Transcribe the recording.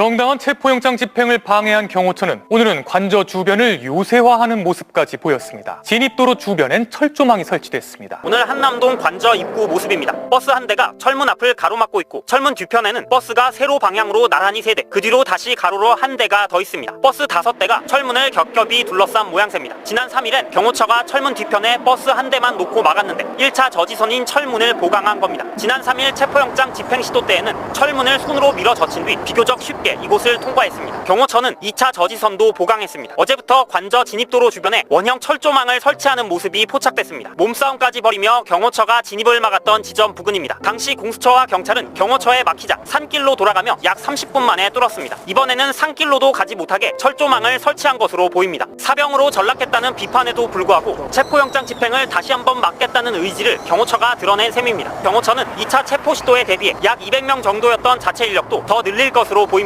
정당한 체포영장 집행을 방해한 경호처는 오늘은 관저 주변을 요새화하는 모습까지 보였습니다. 진입도로 주변엔 철조망이 설치됐습니다. 오늘 한남동 관저 입구 모습입니다. 버스 한 대가 철문 앞을 가로막고 있고 철문 뒤편에는 버스가 세로 방향으로 나란히 세 대, 그 뒤로 다시 가로로 한 대가 더 있습니다. 버스 다섯 대가 철문을 겹겹이 둘러싼 모양새입니다. 지난 3일엔 경호처가 철문 뒤편에 버스 한 대만 놓고 막았는데 1차 저지선인 철문을 보강한 겁니다. 지난 3일 체포영장 집행 시도 때에는 철문을 손으로 밀어 젖힌 뒤 비교적 쉽게 이곳을 통과했습니다. 경호처는 2차 저지선도 보강했습니다. 어제부터 관저 진입도로 주변에 원형 철조망을 설치하는 모습이 포착됐습니다. 몸싸움까지 벌이며 경호처가 진입을 막았던 지점 부근입니다. 당시 공수처와 경찰은 경호처에 막히자 산길로 돌아가며 약 30분 만에 뚫었습니다. 이번에는 산길로도 가지 못하게 철조망을 설치한 것으로 보입니다. 사병으로 전락했다는 비판에도 불구하고 체포영장 집행을 다시 한번 막겠다는 의지를 경호처가 드러낸 셈입니다. 경호처는 2차 체포 시도에 대비해 약 200명 정도였던 자체 인력도 더 늘릴 것으로 보입니다.